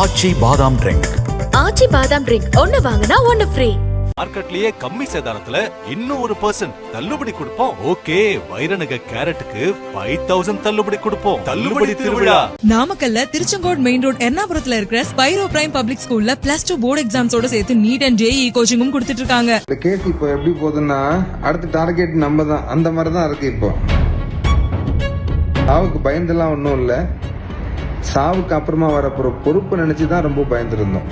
ஆச்சி பாதாம் ட்ரிங்க் ஆச்சி பாதாம் ட்ரிங்க் ஒன்னு வாங்கினா ஒன்னு ஃப்ரீ மார்க்கெட்லயே கம்மி சேதாரத்துல இன்னும் ஒரு பர்சன்ட் தள்ளுபடி கொடுப்போம். ஓகே வைரநக கேரட்டுக்கு ஃபைவ் தௌசண்ட் தள்ளுபடி கொடுப்போம். தள்ளுபடி திருவிழா. நாமக்கல்ல திருச்செங்கோடு மெயின் ரோட் எர்ணாபுரத்துல இருக்கிற ஸ்பைரோ பிரைம் பப்ளிக் ஸ்கூல்ல பிளஸ் டூ போர்டு எக்ஸாம்ஸோட சேர்த்து நீட் அண்ட் ஜேஇ கோச்சிங்கும் கொடுத்துட்டு இருக்காங்க. இந்த கேஸ் இப்போ எப்படி போகுதுன்னா அடுத்த டார்கெட் நம்ம தான். அந்த மாதிரி தான் இருக்கு இப்போ. சாவுக்கு பயந்தெல்லாம் ஒன்றும் இல்லை. சாவுக்கு அப்புறமா வரப்போற பொறுப்பு நினைச்சு தான் ரொம்ப பயந்துருந்தோம்.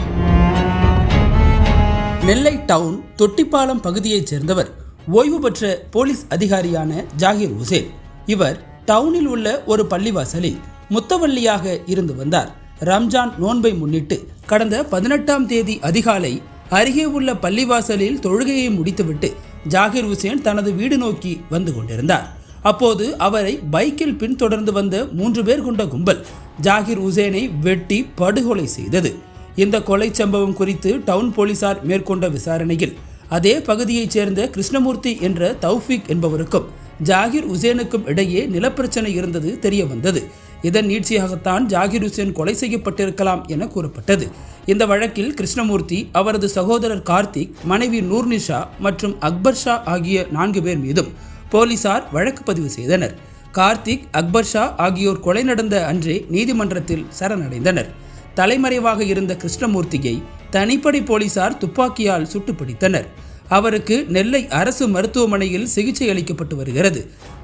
நெல்லை டவுன் தொட்டிப்பாலம் பகுதியைச் சேர்ந்தவர் ஓய்வு பெற்ற போலீஸ் அதிகாரியான ஜாகிர் உசேன். இவர் டவுனில் உள்ள ஒரு பள்ளிவாசலில் முத்தவள்ளியாக இருந்து வந்தார். ரம்ஜான் நோன்பை முன்னிட்டு கடந்த பதினெட்டாம் தேதி அதிகாலை அருகே உள்ள பள்ளிவாசலில் தொழுகையை முடித்துவிட்டு ஜாகிர் உசேன் தனது வீடு நோக்கி வந்து கொண்டிருந்தார். அப்போது அவரை பைக்கில் பின்தொடர்ந்து வந்த மூன்று பேர் கொண்ட கும்பல் ஜாகிர் ஹுசேனை வெட்டி படுகொலை செய்தது. இந்த கொலை சம்பவம் குறித்து டவுன் போலீசார் மேற்கொண்ட விசாரணையில் அதே பகுதியைச் சேர்ந்த கிருஷ்ணமூர்த்தி என்ற தௌஃபிக் என்பவருக்கும் ஜாகிர் உசேனுக்கும் இடையே நிலப்பிரச்சனை இருந்தது தெரிய வந்தது இதன் நீட்சியாகத்தான் ஜாகிர் உசேன் கொலை செய்யப்பட்டிருக்கலாம் என கூறப்பட்டது. இந்த வழக்கில் கிருஷ்ணமூர்த்தி அவரது சகோதரர் கார்த்திக் மனைவி நூர்னிஷா மற்றும் அக்பர் ஷா ஆகிய நான்கு பேர் மீதும் போலீசார் வழக்கு பதிவு செய்தனர். கார்த்திக் அக்பர் ஷா ஆகியோர் கொலை நடந்த அன்றே நீதிமன்றத்தில் சரணடைந்தனர். தலைமறைவாக இருந்த கிருஷ்ணமூர்த்தியை தனிப்படை போலீசார் துப்பாக்கியால் சுட்டு பிடித்தனர் அவருக்கு நெல்லை அரசு மருத்துவமனையில் சிகிச்சை அளிக்கப்பட்டு வருகிறது.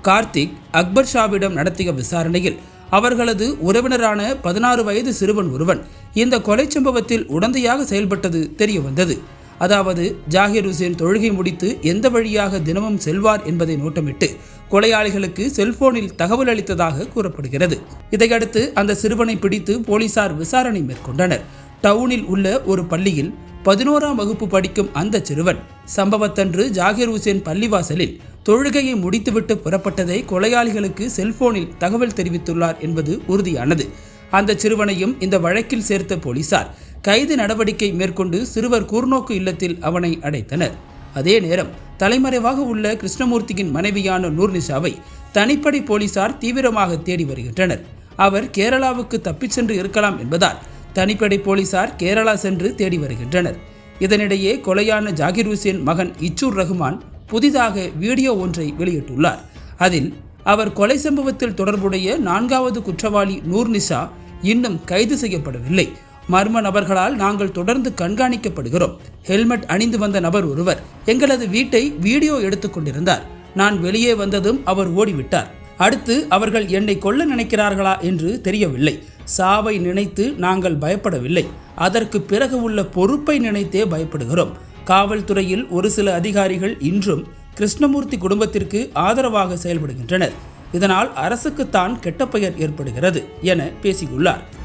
கார்த்திக் அக்பர் ஷாவிடம் நடத்திய விசாரணையில் அவர்களது உறவினரான பதினாறு வயது சிறுவன் ஒருவன் இந்த கொலை சம்பவத்தில் உடந்தையாக செயல்பட்டது தெரியவந்தது. அதாவது ஜாகிர் ஹுசேன் தொழுகை முடித்து எந்த வழியாக தினமும் செல்வார் என்பதை நோட்டமிட்டு கொலையாளிகளுக்கு செல்போனில் தகவல் அளித்ததாக கூறப்படுகிறது. இதையடுத்து அந்த சிறுவனை பிடித்து போலீசார் விசாரணை மேற்கொண்டனர். டவுனில் உள்ள ஒரு பள்ளியில் பதினோராம் வகுப்பு படிக்கும் அந்த சிறுவன் சம்பவத்தன்று ஜாகிர் ஹுசேன் பள்ளிவாசலில் தொழுகையை முடித்துவிட்டு புறப்பட்டதை கொலையாளிகளுக்கு செல்போனில் தகவல் தெரிவித்துள்ளார் என்பது உறுதியானது. அந்த சிறுவனையும் இந்த வழக்கில் சேர்த்த போலீசார் கைது நடவடிக்கை மேற்கொண்டு சிறுவர் கூர்நோக்கு இல்லத்தில் அவனை அடைத்தனர். அதே நேரம் தலைமறைவாக உள்ள கிருஷ்ணமூர்த்தியின் மனைவியான நூர்னிஷாவை தனிப்படை போலீசார் தீவிரமாக தேடி வருகின்றனர். அவர் கேரளாவுக்கு தப்பிச் சென்று இருக்கலாம் என்பதால் தனிப்படை போலீசார் கேரளா சென்று தேடி வருகின்றனர். இதனிடையே கொலையான ஜாகிர் ஹுசேன் மகன் இச்சூர் ரஹ்மான் புதிதாக வீடியோ ஒன்றை வெளியிட்டுள்ளார். அதில் அவர் கொலை சம்பவத்தில் தொடர்புடைய நான்காவது குற்றவாளி நூர்னிஷா இன்னும் கைது செய்யப்படவில்லை. மர்ம நபர்களால் நாங்கள் தொடர்ந்து கண்காணிக்கப்படுகிறோம். ஹெல்மெட் அணிந்து வந்த நபர் ஒருவர் எங்களது வீட்டை வீடியோ எடுத்துக் கொண்டிருந்தார். நான் வெளியே வந்ததும் அவர் ஓடிவிட்டார். அடுத்து அவர்கள் என்னை கொல்ல நினைக்கிறார்களா என்று தெரியவில்லை. சாவை நினைத்து நாங்கள் பயப்படவில்லை. அதற்கு பிறகு உள்ள பொறுப்பை நினைத்தே பயப்படுகிறோம். காவல்துறையில் ஒரு சில அதிகாரிகள் இன்றும் கிருஷ்ணமூர்த்தி குடும்பத்திற்கு ஆதரவாக செயல்படுகின்றனர். இதனால் அரசுக்குத்தான் கெட்ட பெயர் ஏற்படுகிறது என பேசியுள்ளார்.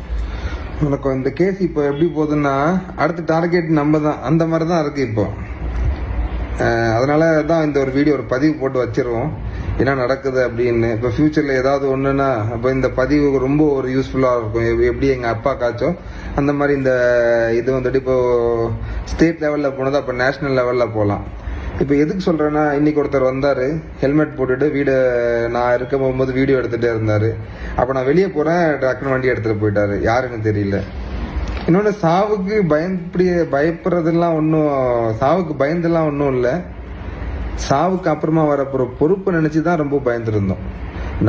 உனக்கு இந்த கேஸ் இப்போ எப்படி போகுதுன்னா அடுத்த டார்கெட் நம்ம தான் அந்த மாதிரி தான் இருக்குது இப்போ. அதனால தான் இந்த ஒரு வீடியோ ஒரு பதிவு போட்டு வச்சிருவோம். என்ன நடக்குது அப்படின்னு. இப்போ ஃப்யூச்சரில் ஏதாவது ஒன்றுன்னா அப்போ இந்த பதிவு ரொம்ப ஒரு யூஸ்ஃபுல்லாக இருக்கும். எப்படி எங்கள் அப்பா காய்ச்சோ அந்த மாதிரி இந்த இது வந்துட்டு இப்போது ஸ்டேட் லெவலில் போனதா அப்போ நேஷ்னல் லெவலில் போகலாம். இப்போ எதுக்கு சொல்கிறேன்னா இன்னைக்கு ஒருத்தர் வந்தார் ஹெல்மெட் போட்டுட்டு வீடு நான் இருக்க போகும்போது வீடியோ எடுத்துகிட்டே இருந்தார். அப்போ நான் வெளியே போகிறேன் டக்குனு வண்டி எடுத்துகிட்டு போயிட்டாரு. யாருன்னு தெரியல. இன்னொன்று சாவுக்கு பயப்படி பயப்படுறதெல்லாம் ஒன்றும் சாவுக்கு பயந்துலாம் ஒன்றும் இல்லை. சாவுக்கு அப்புறமா வரப்போகிற பொறுப்பு நினச்சி தான் ரொம்ப பயந்துருந்தோம்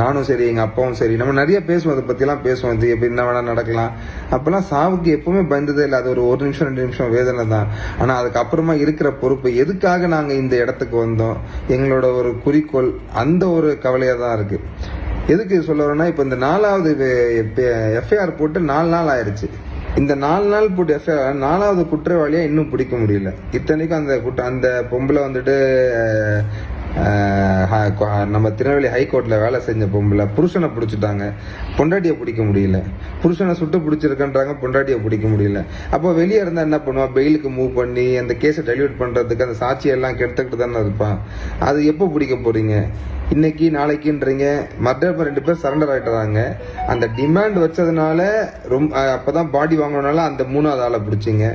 நானும் சரி எங்கள் அப்பாவும் சரி. நம்ம நிறைய பேசுவோம் அதை பற்றிலாம் பேசுவோம். இது எப்படி என்ன வேணால் நடக்கலாம். அப்போல்லாம் சாவுக்கு எப்பவுமே பயந்ததே இல்லை. அது ஒரு ஒரு நிமிஷம் ரெண்டு நிமிஷம் வேதனை தான். ஆனால் அதுக்கப்புறமா இருக்கிற பொறுப்பு எதுக்காக நாங்கள் இந்த இடத்துக்கு வந்தோம்? எங்களோட ஒரு குறிக்கோள் அந்த ஒரு கவலையாக தான் இருக்குது எதுக்கு சொல்ல வரேன்னா இப்போ இந்த நாலாவது எஃப்ஐஆர் போட்டு நாலு நாள் ஆயிடுச்சு இந்த நாலு நாள் போட்டு எஃப்ஐஆர் நாலாவது குற்றவாளியாக இன்னும் பிடிக்க முடியல. இத்தனைக்கும் அந்த குற்ற அந்த பொம்பளை வந்துட்டு நம்ம திருநெல்வேலி ஹைகோர்ட்டில் வேலை செஞ்ச பொம்பளை புருஷனை பிடிச்சிட்டாங்க. பொண்டாட்டியை பிடிக்க முடியல. புருஷனை சுட்டு பிடிச்சிருக்கன்றாங்க பொண்டாட்டியை பிடிக்க முடியல. அப்போ வெளியே இருந்தால் என்ன பண்ணுவா? பெயிலுக்கு மூவ் பண்ணி அந்த கேஸை டெலிவரி பண்ணுறதுக்கு அந்த சாட்சியெல்லாம் கெடுத்துக்கிட்டு தானே இருப்பான் அது எப்போ பிடிக்க போகிறீங்க இன்னைக்கு நாளைக்குன்றீங்க. மற்ற ரெண்டு பேர் சரண்டர் ஆகிட்டுறாங்க அந்த டிமாண்ட் வச்சதுனால ரொம்ப அப்போ தான் பாடி வாங்கினால அந்த மூணாவது ஆளை பிடிச்சிங்க.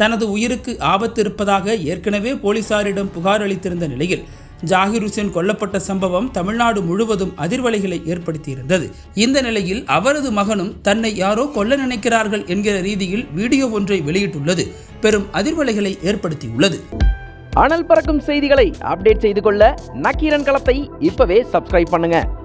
தனது உயிருக்கு ஆபத்து இருப்பதாக ஏற்கனவே போலீசாரிடம் புகார் அளித்திருந்த நிலையில் ஜாகிர் ஹுசேன் கொல்லப்பட்ட சம்பவம் தமிழ்நாடு முழுவதும் அதிர்வலைகளை ஏற்படுத்தியிருந்தது. இந்த நிலையில் அவரது மகனும் தன்னை யாரோ கொல்ல நினைக்கிறார்கள் என்கிற ரீதியில் வீடியோ ஒன்றை வெளியிட்டுள்ளது. பெரும் அதிர்வலைகளை ஏற்படுத்தியுள்ளது. அனல் பறக்கும் செய்திகளை அப்டேட் செய்து கொள்ள நக்கீரன் களத்தை இப்பவே சப்ஸ்கிரைப் பண்ணுங்க.